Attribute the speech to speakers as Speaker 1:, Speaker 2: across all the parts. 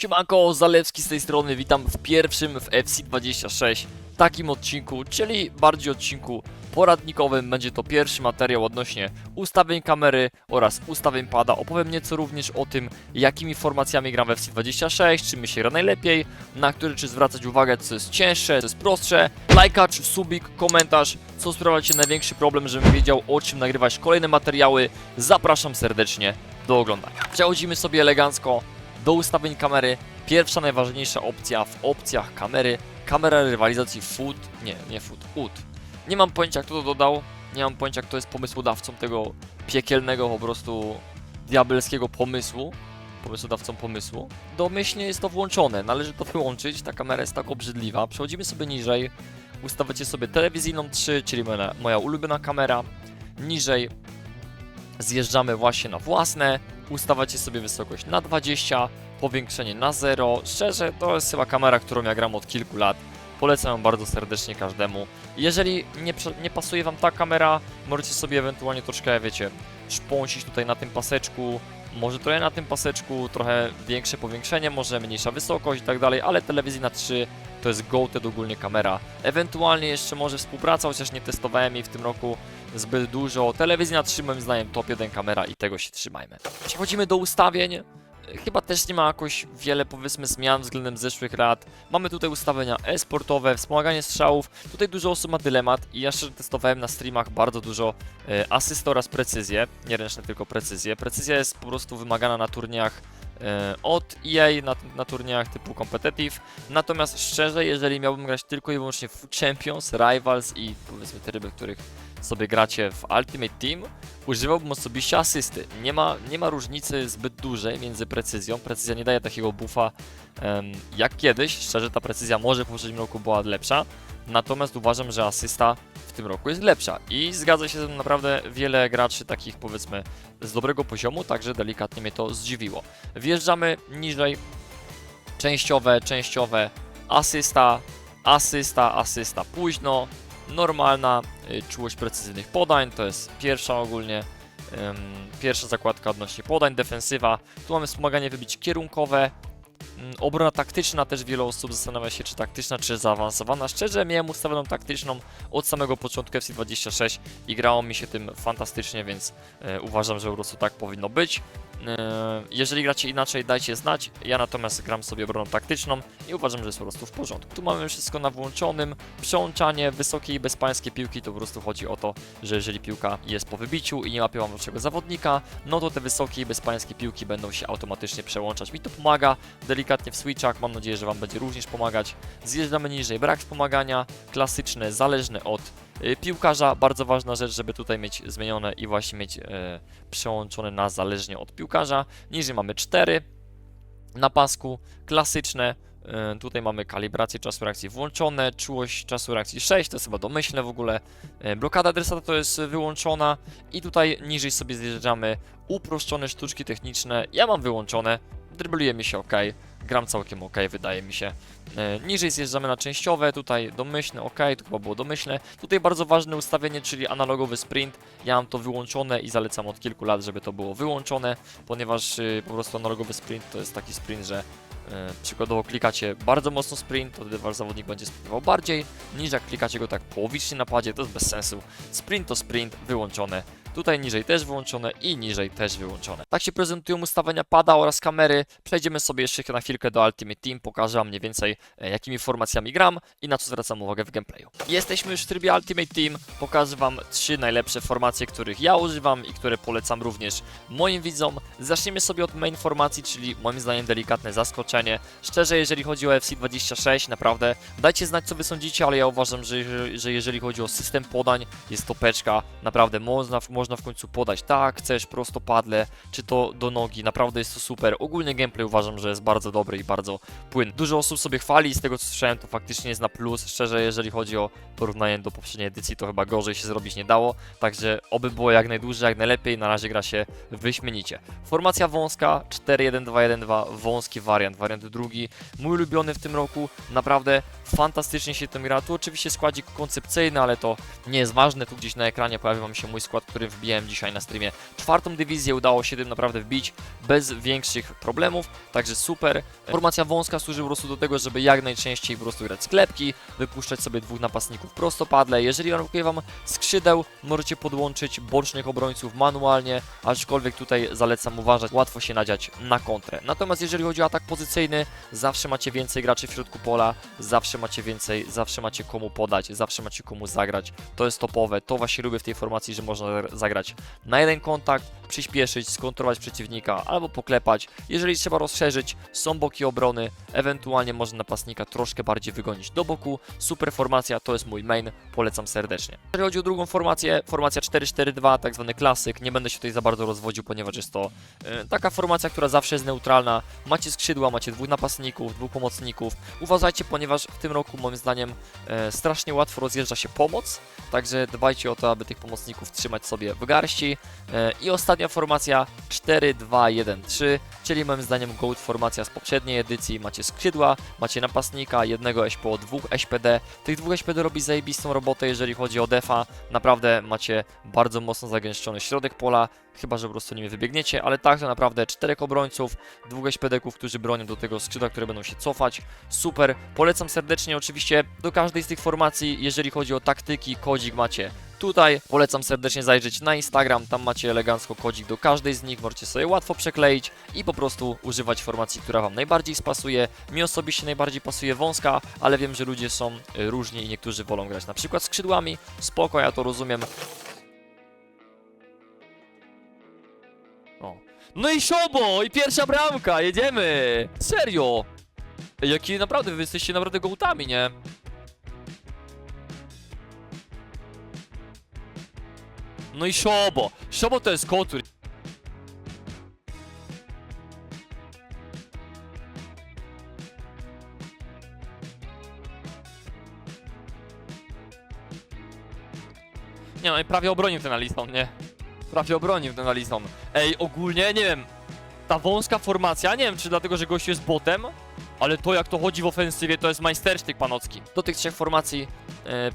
Speaker 1: Siemanko, Zalewski z tej strony, witam w pierwszym w FC26 takim odcinku, czyli bardziej odcinku poradnikowym. Będzie to pierwszy materiał odnośnie ustawień kamery oraz ustawień pada. Opowiem nieco również o tym, jakimi formacjami gram w FC26, czy mi się gra najlepiej, na które czy zwracać uwagę, co jest cięższe, co jest prostsze. Lajka czy subik, komentarz, co sprawia Ci największy problem, żebym wiedział o czym nagrywać kolejne materiały. Zapraszam serdecznie do oglądania. Przechodzimy sobie elegancko do ustawień kamery. Pierwsza najważniejsza opcja w opcjach kamery. Kamera rywalizacji foot. Nie, nie foot, ut. Nie mam pojęcia kto to dodał. Nie mam pojęcia kto jest pomysłodawcą tego piekielnego po prostu diabelskiego pomysłu. Pomysłodawcą pomysłu. Domyślnie jest to włączone. Należy to wyłączyć. Ta kamera jest tak obrzydliwa. Przechodzimy sobie niżej. Ustawiacie sobie telewizyjną 3, czyli moja, moja ulubiona kamera. Niżej zjeżdżamy właśnie na własne, ustawiacie sobie wysokość na 20, powiększenie na 0. Szczerze, to jest chyba kamera, którą ja gram od kilku lat. Polecam ją bardzo serdecznie każdemu. Jeżeli nie, nie pasuje Wam ta kamera, możecie sobie ewentualnie troszkę, wiecie, szpąsić tutaj na tym paseczku, może trochę na tym paseczku, trochę większe powiększenie, może mniejsza wysokość i tak dalej, ale telewizyjna 3 to jest GoTed ogólnie kamera. Ewentualnie jeszcze może współpraca, chociaż nie testowałem jej w tym roku zbyt dużo. Telewizja 3 moim zdaniem top 1 kamera i tego się trzymajmy. Przechodzimy do ustawień. Chyba też nie ma jakoś wiele powiedzmy zmian względem zeszłych lat. Mamy tutaj ustawienia e-sportowe, wspomaganie strzałów. Tutaj dużo osób ma dylemat i ja szczerze testowałem na streamach bardzo dużo e, asyst oraz precyzję. Nie ręczne, tylko precyzję. Precyzja jest po prostu wymagana na turniejach e, od EA, na, na turniejach typu competitive. Natomiast szczerze, jeżeli miałbym grać tylko i wyłącznie w Champions, Rivals i powiedzmy te ryby, których sobie gracie w Ultimate Team, używałbym osobiście asysty. Nie ma, nie ma różnicy zbyt dużej między precyzją. Precyzja nie daje takiego buffa em, jak kiedyś. Szczerze, ta precyzja może w poprzednim roku była lepsza. Natomiast uważam, że asysta w tym roku jest lepsza. I zgadza się ze mną naprawdę wiele graczy takich powiedzmy z dobrego poziomu, także delikatnie mnie to zdziwiło. Wjeżdżamy niżej. Częściowe, częściowe, asysta, asysta, asysta późno, normalna y, czułość precyzyjnych podań, to jest pierwsza ogólnie, pierwsza zakładka odnośnie podań, defensywa. Tu mamy wspomaganie wybić kierunkowe, Ym, Obrona taktyczna też wiele osób zastanawia się, czy taktyczna, czy zaawansowana. Szczerze, miałem ustawioną taktyczną od samego początku FC26 i grało mi się tym fantastycznie, więc e, uważam, że po prostu tak powinno być. E, jeżeli gracie inaczej, dajcie znać. Ja natomiast gram sobie obroną taktyczną i uważam, że jest po prostu w porządku. Tu mamy wszystko na włączonym. Przełączanie wysokiej i bezpańskiej piłki to po prostu chodzi o to, że jeżeli piłka jest po wybiciu i nie łapie wam waszego zawodnika, no to te wysokie i bezpańskie piłki będą się automatycznie przełączać. Mi to pomaga delikatnie w switchach. Mam nadzieję, że wam będzie również pomagać. Zjeżdżamy niżej, brak wspomagania, klasyczne, zależne od piłkarza. Bardzo ważna rzecz, żeby tutaj mieć zmienione i właśnie mieć e, przełączone na zależnie od piłkarza. Niżej mamy 4 na pasku, klasyczne. E, Tutaj mamy kalibrację czasu reakcji włączone, czułość czasu reakcji 6, to jest chyba domyślne w ogóle. Blokada adresata to jest wyłączona i tutaj niżej sobie zjeżdżamy uproszczone sztuczki techniczne. Ja mam wyłączone, drybluje mi się ok, gram całkiem ok, wydaje mi się. E, Niżej zjeżdżamy na częściowe, tutaj domyślne, ok, to chyba było domyślne. Tutaj bardzo ważne ustawienie, czyli analogowy sprint. Ja mam to wyłączone i zalecam od kilku lat, żeby to było wyłączone, ponieważ y, po prostu analogowy sprint to jest taki sprint, że e, przykładowo klikacie bardzo mocno sprint, to wtedy wasz zawodnik będzie sprintował bardziej, niż jak klikacie go tak połowicznie na padzie, to jest bez sensu. Sprint to sprint, wyłączone. Tutaj niżej też wyłączone i niżej też wyłączone. Tak się prezentują ustawienia pada oraz kamery. Przejdziemy sobie jeszcze na chwilkę do Ultimate Team, pokażę wam mniej więcej e, jakimi formacjami gram i na co zwracam uwagę w gameplayu. Jesteśmy już w trybie Ultimate Team, pokażę wam trzy najlepsze formacje, których ja używam i które polecam również moim widzom. Zaczniemy sobie od main formacji, czyli moim zdaniem delikatne zaskoczenie. Szczerze, jeżeli chodzi o FC26, naprawdę dajcie znać co wy sądzicie, ale ja uważam, że, że jeżeli chodzi o system podań, jest to peczka, naprawdę można, można w końcu podać tak, chcesz prosto padle, czy to do nogi, naprawdę jest to super. Ogólnie gameplay uważam, że jest bardzo dobry i bardzo płynny. Dużo osób sobie chwali, z tego co słyszałem to faktycznie jest na plus, szczerze jeżeli chodzi o porównanie do poprzedniej edycji, to chyba gorzej się zrobić nie dało, także oby było jak najdłużej, jak najlepiej, na razie gra się wyśmienicie. Formacja wąska, 4-1-2-1-2, wąski wariant, wariant drugi, mój ulubiony w tym roku, naprawdę fantastycznie się tym gra, tu oczywiście składzik koncepcyjny, ale to nie jest ważne, tu gdzieś na ekranie pojawia wam się mój skład, który wbijałem dzisiaj na streamie. Czwartą dywizję udało się tym naprawdę wbić bez większych problemów, także super. Formacja wąska służy po prostu do tego, żeby jak najczęściej po prostu grać sklepki, wypuszczać sobie dwóch napastników prostopadle. Jeżeli brakuje Wam skrzydeł, możecie podłączyć bocznych obrońców manualnie, aczkolwiek tutaj zalecam uważać, łatwo się nadziać na kontrę. Natomiast jeżeli chodzi o atak pozycyjny, zawsze macie więcej graczy w środku pola, zawsze macie więcej, zawsze macie komu podać, zawsze macie komu zagrać. To jest topowe, to właśnie lubię w tej formacji, że można zagrać na jeden kontakt, przyspieszyć, skontrolować przeciwnika albo poklepać. Jeżeli trzeba rozszerzyć, są boki obrony, ewentualnie można napastnika troszkę bardziej wygonić do boku. Super formacja, to jest mój main, polecam serdecznie. Jeżeli chodzi o drugą formację, formacja 4-4-2, tak zwany klasyk, nie będę się tutaj za bardzo rozwodził, ponieważ jest to e, taka formacja, która zawsze jest neutralna. Macie skrzydła, macie dwóch napastników, dwóch pomocników. Uważajcie, ponieważ w tym roku moim zdaniem e, strasznie łatwo rozjeżdża się pomoc, także dbajcie o to, aby tych pomocników trzymać sobie w garści. E, I ostatnia formacja 4-2-1-3, czyli moim zdaniem GOAT formacja z poprzedniej edycji. Macie skrzydła, macie napastnika, jednego SPO, dwóch SPD. Tych dwóch SPD robi zajebistą robotę, jeżeli chodzi o defa. Naprawdę macie bardzo mocno zagęszczony środek pola, chyba że po prostu nimi wybiegniecie, ale tak to naprawdę czterech obrońców, dwóch SPD-ków, którzy bronią do tego skrzydła, które będą się cofać. Super, polecam serdecznie oczywiście do każdej z tych formacji, jeżeli chodzi o taktyki, kodzik macie tutaj. Polecam serdecznie zajrzeć na Instagram, tam macie elegancko kodzik do każdej z nich, możecie sobie łatwo przekleić i po prostu używać formacji, która Wam najbardziej spasuje. Mi osobiście najbardziej pasuje wąska, ale wiem, że ludzie są y, różni i niektórzy wolą grać na przykład skrzydłami. Spoko, ja to rozumiem. O. No i Szobo! I pierwsza bramka! Jedziemy! Serio! Jaki naprawdę, wy jesteście naprawdę gołtami, nie? No i Szobo! Szobo to jest kotur. Nie no, i prawie obronił ten Alisson, nie? Prawie obronił ten Alisson. Ej, ogólnie, nie wiem, ta wąska formacja, nie wiem czy dlatego, że gościu jest botem, ale to jak to chodzi w ofensywie, to jest majstersztyk panocki. Do tych trzech formacji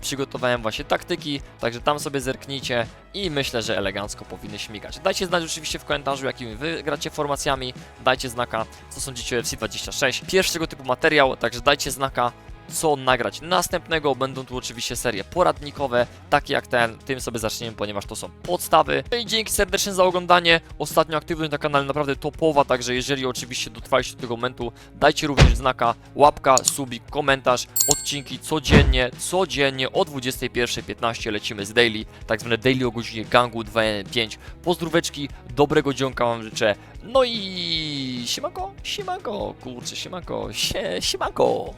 Speaker 1: przygotowałem właśnie taktyki, także tam sobie zerknijcie i myślę, że elegancko powinny śmigać. Dajcie znać oczywiście w komentarzu, jakimi wy gracie formacjami, dajcie znaka, co sądzicie o FC26. Pierwszy tego typu materiał, także dajcie znaka, co nagrać następnego. Będą tu oczywiście serie poradnikowe, takie jak ten, tym sobie zaczniemy, ponieważ to są podstawy. No i dzięki serdecznie za oglądanie. Ostatnio aktywność na kanale naprawdę topowa, także jeżeli oczywiście dotrwaliście do tego momentu, dajcie również znaka, łapka, subik, komentarz, odcinki codziennie, codziennie o 21.15 lecimy z daily, tak zwane daily o godzinie gangu 2.5. Pozdróweczki, dobrego dzionka wam życzę. No i siemanko, siemanko, kurczę, siemanko, sie, siemanko.